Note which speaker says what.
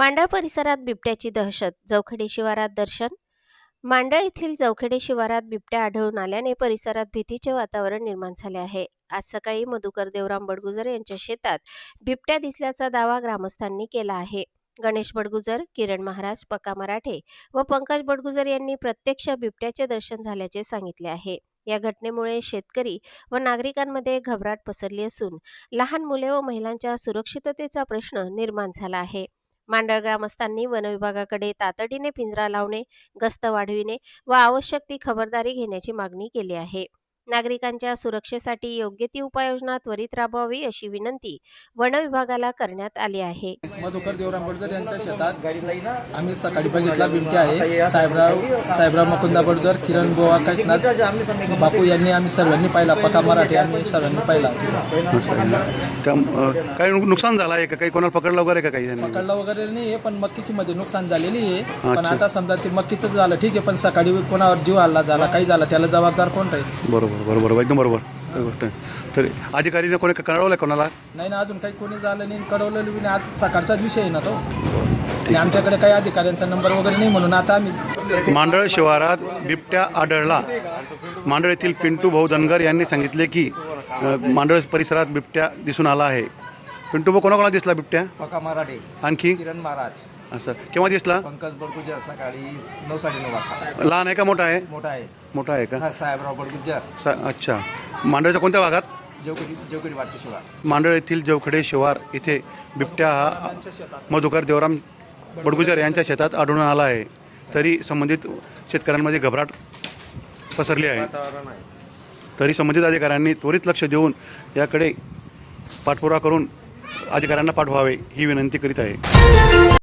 Speaker 1: मांडळ परिसरात बिबट्याची दहशत जवखेडे शिवारात दर्शन. मांडळ येथील जवखेडे शिवारात बिबट्या आढळून आल्याने परिसरात भीतीचे वातावरण निर्माण झाले आहे. आज सकाळी मधुकर देवराम बडगुजर यांच्या शेतात बिबट्या दिसल्याचा दावा ग्रामस्थांनी केला आहे. गणेश बडगुजर किरण महाराज पक्का मराठे व पंकज बडगुजर यांनी प्रत्यक्ष बिबट्याचे दर्शन झाल्याचे सांगितले आहे. या घटनेमुळे शेतकरी व नागरिकांमध्ये घबराट पसरली असून लहान मुले व महिलांच्या सुरक्षिततेचा प्रश्न निर्माण झाला आहे. मांडळ ग्रामस्थांनी वनविभागाकडे तातडीने पिंजरा लावणे गस्त वाढविणे व आवश्यक ती खबरदारी घेण्याची मागणी केली आहे. नागरिकांच्या सुरक्षेसाठी योग्य ती उपाययोजना त्वरित राबवावी अशी विनंती वनविभागाला करण्यात आली आहे.
Speaker 2: मधुकर देवराम बडजर यांच्या शेतात आम्ही सकाळी बघितला बिबट्या आहे. साहेबराव साहेबराव मुकुंदा बडजर किरण बुवा काशनाथ बापू यांनी आम्ही सर्वांनी पाहिला पका मराठी आम्ही सर्वांनी पाहिला.
Speaker 3: काही नुक- नुकसान झालं आहे का? काही कोणाला पकडलं वगैरे का काही त्यांनी
Speaker 2: पकडला वगैरे नाही आहे पण मक्कीची मध्ये नुकसान झालेली आहे. पण. आता समजा ते मक्कीचं झालं ठीक आहे पण सकाळी कोणावर जीव हल्ला झाला काही झाला त्याला जबाबदार कोण राहील?
Speaker 3: बरोबर. बरोबर एकदम बरोबर. खरी गोष्ट आहे. तर अधिकारीने कोणी कळवलं कोणाला?
Speaker 2: नाही ना अजून काही कोणी झालं नाही कळवलेलं बी नाही. आज सकाळचाच विषय आहे ना तो. आणि आमच्याकडे काही अधिकाऱ्यांचा नंबर वगैरे नाही म्हणून आता आम्ही
Speaker 3: मांडळ शिवारात बिबट्या आढळला. मांडळ येथील पिंटू भाऊ धनगर यांनी सांगितले की मांडळ परिसरात बिबट्या दिसून आला आहे. पिंटू भाऊ कोणाकोणा दिसला बिबट्या?
Speaker 4: पका मराठे.
Speaker 3: आणखी?
Speaker 4: किरण महाराज.
Speaker 3: असं. केव्हा दिसला?
Speaker 4: पंकज बडगुजर सकाळी नऊ साडेनऊ वाजता.
Speaker 3: लहान आहे का? मोठा आहे?
Speaker 4: मोठा आहे.
Speaker 3: मोठा आहे का?
Speaker 4: हा साहेबराव बडगुजर.
Speaker 3: स- अच्छा. मांडळच्या कोणत्या भागात?
Speaker 4: जेवकडी जेवकडी वाटते शिवाय
Speaker 3: मांडळ येथील जवखडे शिवार येथे बिबट्या हा मधुकर देवराम बडगुजर यांच्या शेतात आढळून आला आहे. तरी संबंधित शेतकऱ्यांमध्ये घबराट पसरली आहे. तरी संबंधित अधिकाऱ्यांनी त्वरित लक्ष देऊन याकडे पाठपुरावा करून अधिकाऱ्यांना पाठवावे ही विनंती करीत आहे.